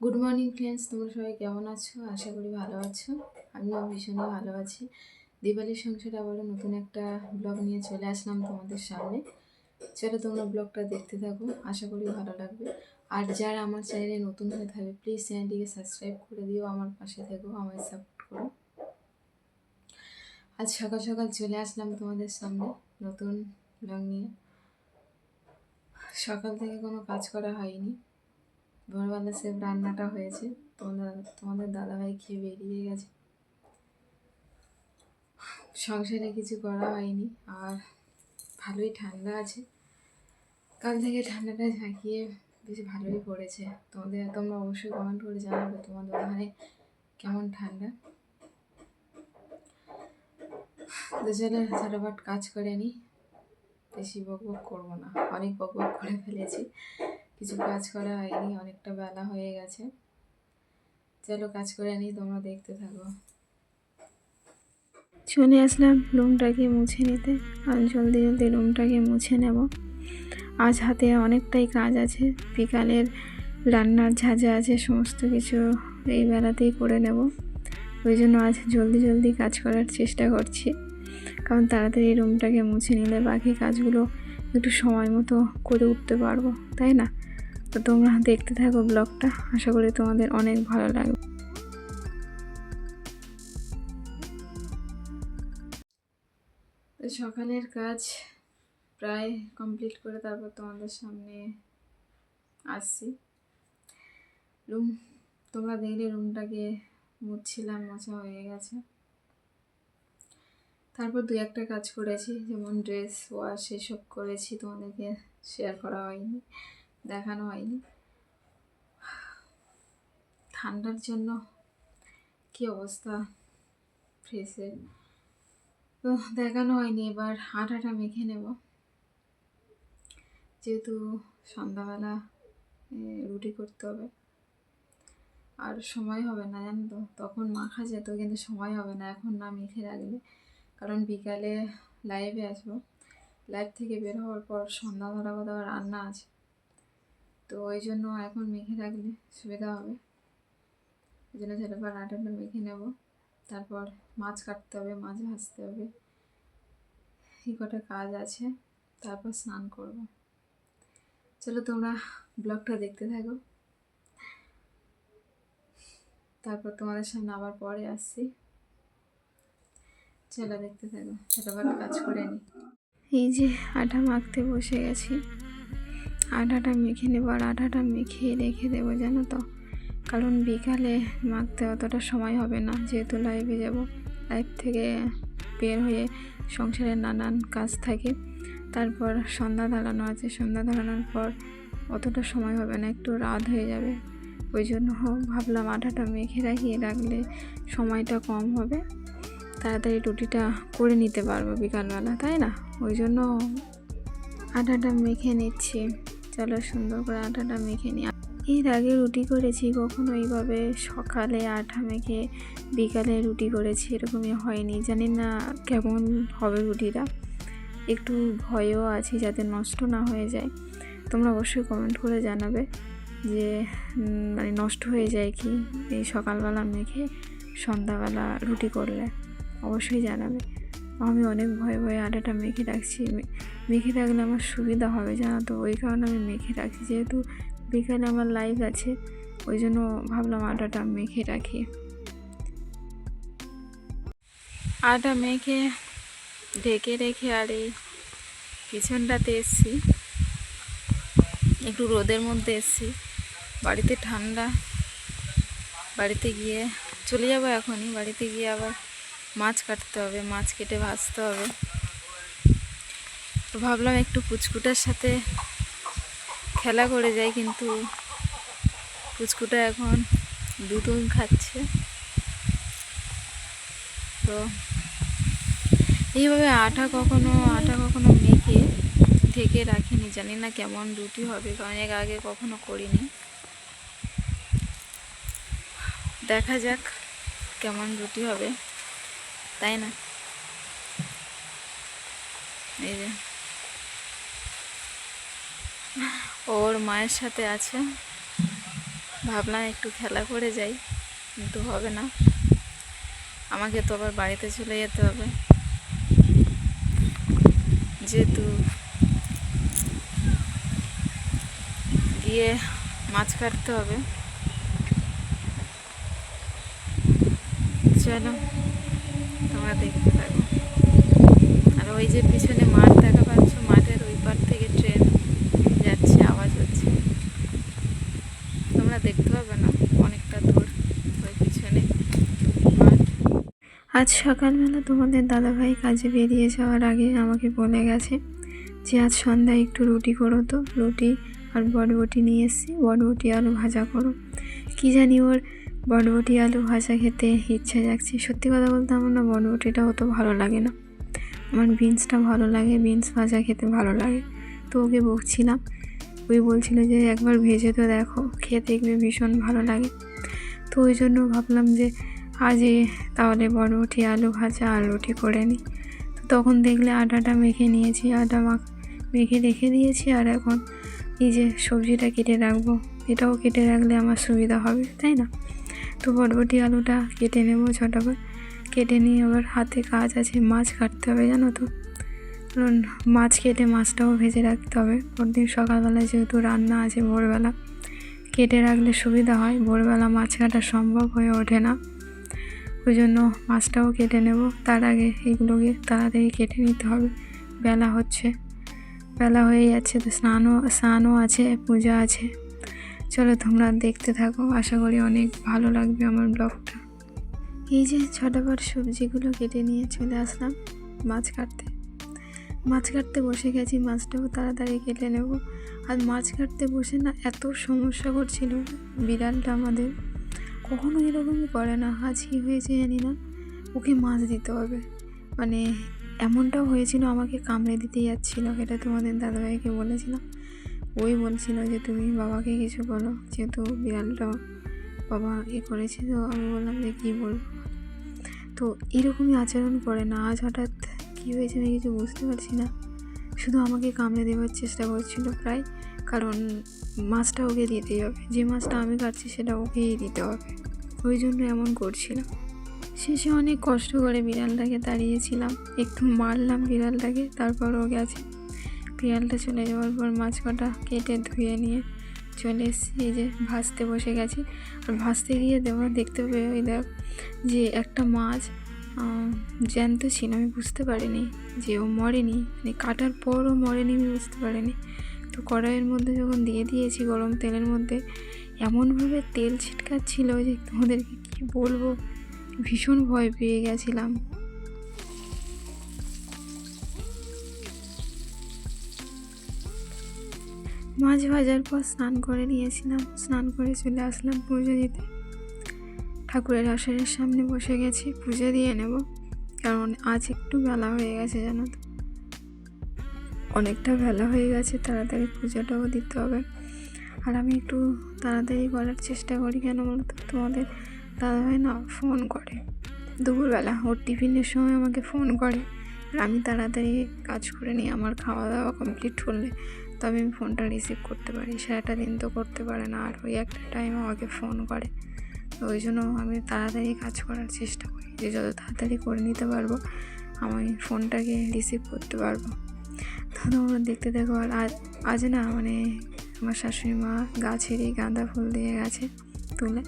Good morning friends তোমরা সবাই কেমন আছো? আশা করি ভালো আছো। আমিও ভীষণই ভালো আছি। দিওয়ালির সংসারে আবারও নতুন একটা ব্লগ নিয়ে চলে আসলাম তোমাদের সামনে। চলো তোমরা ব্লগটা দেখতে থাকো। আশা করি ভালো লাগবে। আর যারা আমার চ্যানেলে নতুন হয়ে থাকবে প্লিজ চ্যানেলটিকে সাবস্ক্রাইব করে দিও, আমার পাশে থেকো, আমায় সাপোর্ট করো। আজ সকাল সকাল চলে আসলাম তোমাদের সামনে নতুন ব্লগ নিয়ে। সকাল থেকে কোনো কাজ করা হয়নি। ভোরবেলা সে রান্নাটা হয়েছে। তোমাদের তোমাদের দাদাভাই খেয়ে বেরিয়ে গেছে। সংসারে কিছু করা হয়নি, আর ভালোই ঠান্ডা আছে। কাল থেকে ঠান্ডাটা ঝাঁকিয়ে বেশ ভালোই পড়েছে। তোমাদের, তোমরা অবশ্যই কমেন্ট করে জানাবে তোমাদের ওখানে কেমন ঠান্ডা। চলো ঝটাপট কাজ করে নি, বেশি বক বক করব না। অনেক বক বক করে ফেলেছি। কিছু কাজ করা হয়নি, অনেকটা বেলা হয়ে গেছে। চলো কাজ করে নিই তোমরা দেখতে থাকো। চলে আসলাম রুমটাকে মুছে নিতে। আর জলদি জলদি রুমটাকে মুছে নেব। আজ হাতে অনেকটাই কাজ আছে। বিকালের রান্নার ঝাঁঝা আছে, সমস্ত কিছু এই বেলাতেই করে নেব। ওই জন্য আজ জলদি জলদি কাজ করার চেষ্টা করছি। কারণ তাড়াতাড়ি রুমটাকে মুছে নিলে বাকি কাজগুলো একটু সময় মতো করে উঠতে পারব, তাই না? তো তোমরা দেখতে থাকো ব্লগটা। আশা করি তোমাদের অনেক ভালো লাগবে। সকালের কাজ প্রায় কমপ্লিট করে তারপর তোমাদের সামনে আসছি। রুম, তোমরা দেখলে রুমটাকে মুছছিলাম, মোছা হয়ে গেছে। তারপর দু একটা কাজ করেছি, যেমন ড্রেস ওয়াশ এসব করেছি, তোমাদেরকে শেয়ার করা হয়নি। দেখানো হয়নি। ঠান্ডার জন্য কি অবস্থা? ফ্রেশের তো দেখানো হয়নি, এবার আটাটা মেখে নেব। যেহেতু সন্ধ্যাবেলা রুটি করতে হবে। আর সময় হবে না, জানো তো? তখন মাখা যেত, কিন্তু সময় হবে না, এখন না মেখে রাখলে। কারণ বিকালে লাইভে আসব। লাইভ থেকে বের হওয়ার পর সন্ধ্যা ধরা কথা আবার রান্না আছে। তো ওই জন্য এখন মেখে রাখলে সুবিধা হবে। ওই জন্য ঝটপট আটাটা মেখে নেব। তারপর মাছ কাটতে হবে, মাছ ভাজতে হবে। এই কটা কাজ আছে, তারপর স্নান করব। চলো তোমরা ব্লগটা দেখতে থাকো। তারপর তোমাদের সামনে আবার পরে আসছি। চলো দেখতে থাকো ঝটপট কাজ করে নিই এই যে আটা মাখতে বসে গেছি। আটাটা মেখে নেব আর আটাটা মেখে রেখে দেবো, জানো তো। কারণ বিকালে মাখতে অতটা সময় হবে না, যেহেতু লাইভে যাব। লাইভ থেকে বের হয়ে সংসারের নানান কাজ থাকে। তারপর সন্ধ্যা দাঁড়ানো আছে, সন্ধ্যা দাঁড়ানোর পর অতটা সময় হবে না, একটু রাত হয়ে যাবে। ওই জন্য ভাবলাম আটাটা মেখে রাখিয়ে রাখলে সময়টা কম হবে। তাড়াতাড়ি রুটিটা করে নিতে পারব বিকালবেলা, তাই না? ওই জন্য আটাটা মেখে নিচ্ছি। চলো সুন্দর করে আটাটা মেখে নিই। এর আগে রুটি করেছি, কখনো এইভাবে সকালে আটা মেখে বিকালে রুটি করেছি, এরকমই হয়নি। জানি না কেমন হবে রুটিটা। একটু ভয়ও আছে যাতে নষ্ট না হয়ে যায়। তোমরা অবশ্যই কমেন্ট করে জানাবে যে মানে নষ্ট হয়ে যায় কি এই সকালবেলা মেখে সন্ধ্যাবেলা রুটি করলে। অবশ্যই জানাবে। আমি অনেক ভয়ে ভয়ে আটাটা মেখে রাখছি। মেখে রাখলে আমার সুবিধা হবে, জানো তো? ওই কারণে আমি মেখে রাখছি। যেহেতু বিকালে আমার লাইভ আছে, ওই জন্য ভাবলাম আটাটা মেখে রাখি। আটা মেখে ঢেকে রেখে আর এই পিছনটাতে এসছি। একটু রোদের মধ্যে এসছি। বাড়িতে ঠান্ডা। বাড়িতে গিয়ে চলে যাব এখনই। বাড়িতে গিয়ে আবার মাছ কাটতে হবে, মাছ কেটে ভাজতে হবে। তো ভাবলাম একটু পুচকুটার সাথে খেলা করে যাই, কিন্তু পুচকুটা এখন দুধ খাচ্ছে। তো এইভাবে আটা কখনো আটা কখনো মেখে ঢেকে রাখিনি, জানি না কেমন রুটি হবে এর আগে কখনো করিনি। দেখা যাক কেমন রুটি হবে। তাই না? এই যে। ওর মায়ের সাথে আছে। ভাবলাম একটু খেলা করে যাই, কিন্তু হবে না। আমাকে তো আবার বাড়িতে চলে যেতে হবে। যেহেতু গিয়ে মাছ কাটতে হবে। চলো। তোমরা দেখতে থাকো। আর ওই যে পিছনে মাঠ দেখা পাচ্ছ, মাঠের ওই পার থেকে ট্রেন যাচ্ছে, আওয়াজ হচ্ছে। তোমরা দেখতে পাবে না, অনেকটা দূর ওই পিছনে আজ সকালবেলা তোমাদের দাদাভাই কাজে বেরিয়ে যাওয়ার আগে আমাকে বলে গেছে যে, আজ সন্ধ্যায় একটু রুটি করো তো। রুটি আর বটবটি নিয়ে এসেছি। বটবটি আলু ভাজা করো। কি জানি ওর বটবটি আলু ভাজা খেতে ইচ্ছা যাচ্ছে সত্যি কথা বলতে আমার না বটবটিটা অত ভালো লাগে না। আমার বিনসটা ভালো লাগে, বিনস ভাজা খেতে ভালো লাগে। তো ওকে বকছিলাম। ওই বলছিল যে, একবার ভেজে তো দেখো, খেয়ে দেখবে ভীষণ ভালো লাগে। তো ওই জন্য ভাবলাম যে আজ এ তাহলে বরবটি আলু ভাজা আর রুটি করে নিই। তো তখন দেখলে আটাটা মেখে নিয়েছি, আটা মাখ মেখে রেখে দিয়েছি আর এখন এই যে সবজিটা কেটে রাখব, এটাও কেটে রাখলে আমার সুবিধা হবে, তাই না? তো বরবটি আলুটা কেটে নেব ঝটাপট। কেটে নিয়ে আবার হাতে কাজ আছে, মাছ কাটতে হবে জানো তো। কারণ মাছ কেটে মাছটাও ভেজে রাখতে হবে। পরদিন সকালবেলা যেহেতু রান্না আছে ভোরবেলা, কেটে রাখলে সুবিধা হয়। ভোরবেলা মাছ কাটা সম্ভব হয়ে ওঠে না। ওই জন্য মাছটাও কেটে নেব। তার আগে এগুলোকে তাড়াতাড়ি কেটে নিতে হবে। বেলা হচ্ছে। বেলা হয়ে যাচ্ছে, তো স্নানও স্নানও আছে, পূজা আছে। চলো তোমরা দেখতে থাকো। আশা করি অনেক ভালো লাগবে আমার ব্লগটা। এই যে ছটাবার সবজিগুলো কেটে নিয়ে চলে আসলাম মাছ কাটতে। মাছ কাটতে বসে গেছি, মাছটাও তাড়াতাড়ি কেটে নেব। আর মাছ কাটতে বসে না এত সমস্যা করছিল বিড়ালটা আমাদের। কখনো এরকমই করে না আজ কী হয়েছে জানি না। ওকে মাছ দিতে হবে। মানে এমনটাও হয়েছিল, আমাকে কামড়ে দিতে যাচ্ছিল এটা তোমাদের দাদাভাইকে বলেছিলাম। ওই বলছিল যে তুমি বাবাকে কিছু বলো। যেহেতু বিড়ালটা বাবা এ করেছে, তো আমি বললাম যে কী বলব? তো এরকমই আচরণ করে না, আজ হঠাৎ কী হয়েছে আমি কিছু বুঝতে পারছি না। শুধু আমাকে কামড়ে দেওয়ার চেষ্টা করছিল প্রায়, কারণ মাছটা ওকে দিতেই হবে। যে মাছটা আমি কাটছি সেটা ওকেই দিতে হবে। ওই জন্য এমন করছিল শেষে অনেক কষ্ট করে বিড়ালটাকে তাড়িয়েছিলাম। একটু মারলাম বিড়ালটাকে, তারপর ও গেছে। বিড়ালটা চলে যাওয়ার পর মাছ কটা কেটে ধুয়ে নিয়ে চলে এসেছি। এই যে ভাজতে বসে গেছি। আর ভাজতে গিয়ে তোমরা দেখতে পেয়ে ওই দেখ যে একটা মাছ জ্যান্ত ছিল। আমি বুঝতে পারিনি যে ও মরেনি। মানে কাটার পরও মরেনি, আমি বুঝতে পারিনি। তো কড়াইয়ের মধ্যে যখন দিয়ে দিয়েছি গরম তেলের মধ্যে, এমনভাবে তেল ছিটকাচ্ছিল যে তোমাদেরকে কী বলব? ভীষণ ভয় পেয়ে গেছিলাম। মাছ ভাজার পর স্নান করে নিয়েছিলাম। স্নান করে চলে আসলাম পুজো দিতে। ঠাকুরের আসরের সামনে বসে গেছি, পুজো দিয়ে নেব। কারণ আজ একটু বেলা হয়ে গেছে, জানো তো। অনেকটা বেলা হয়ে গেছে, তাড়াতাড়ি পুজোটাও দিতে হবে। আর আমি একটু তাড়াতাড়ি করার চেষ্টা করি কেন বলতো তোমাদের দাদাভাই না ফোন করে। দুপুরবেলা ওর টিফিনের সময় আমাকে ফোন করে। আর আমি তাড়াতাড়ি কাজ করে নিই, আমার খাওয়া দাওয়া কমপ্লিট করলে তবে আমি ফোনটা রিসিভ করতে পারি। সারাটা দিন তো করতে পারে না। আর ওই একটা টাইম আমাকে ফোন করে। তো ওই জন্য আমি তাড়াতাড়ি কাজ করার চেষ্টা করি যে যত তাড়াতাড়ি করে নিতে পারব, আমি ফোনটাকে রিসিভ করতে পারব। তো তোমরা দেখতে দেখো, আর আজ না মানে আমার শাশুড়ি মা গাছেরই গাঁদা ফুল দিয়ে গেছে তুলে।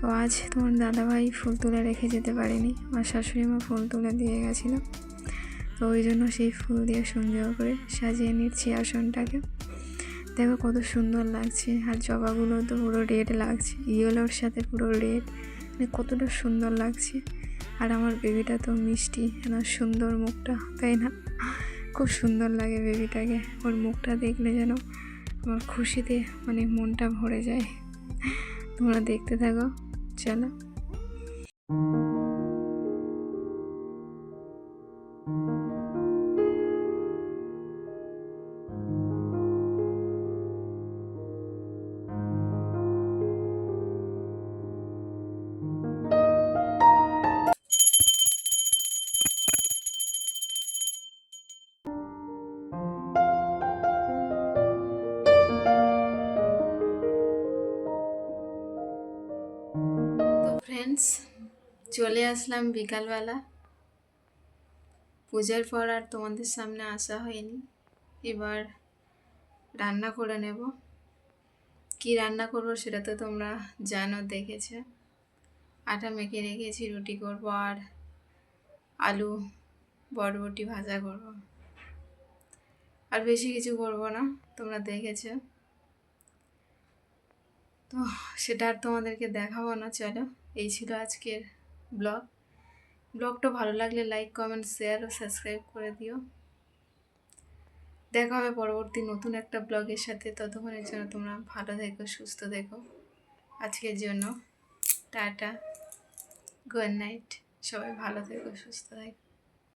তো আজ তোমার দাদাভাই ফুল তুলে রেখে যেতে পারেনি। আমার শাশুড়ি মা ফুল তুলে দিয়ে গেছিল। জন্য সেই ফুল দিয়ে সুন্দর করে সাজিয়ে নিচ্ছি আসনটাকে। দেখো কত সুন্দর লাগছে, আর জবাগুলো তো পুরো রেড লাগছে ইয়েলোর সাথে পুরো রেড মানে কতটা সুন্দর লাগছে। আর আমার বেবিটা তো মিষ্টি, এত সুন্দর মুখটা, তাই না? খুব সুন্দর লাগে বেবিটাকে ওর মুখটা দেখলে যেন আমার খুশিতে মানে মনটা ভরে যায়। তোমরা দেখতে থাকো, চলো। ফ্রেন্ডস চলে আসলাম বিকালবেলা। পূজার পর আর তোমাদের সামনে আসা হয়নি। এবার রান্না করে নেব। কি রান্না করব সেটা তো তোমরা জানো, দেখেছে। আটা মেখে রেখেছি, রুটি করব আর আলু বরবটি ভাজা করব। আর বেশি কিছু করব না, তোমরা দেখেছ। তো সেটা আর তোমাদেরকে দেখাবো না, চলো। এই ছিল আজকের ব্লগ। ব্লগটা ভালো লাগলে লাইক, কমেন্ট, শেয়ার ও সাবস্ক্রাইব করে দিও। দেখা হবে পরবর্তী নতুন একটা ব্লগের সাথে। ততক্ষণের জন্য তোমরা ভালো থেকো, সুস্থ থেকো। আজকের জন্য টাটা। Good night. সবাই ভালো থেকো, সুস্থ থেকো।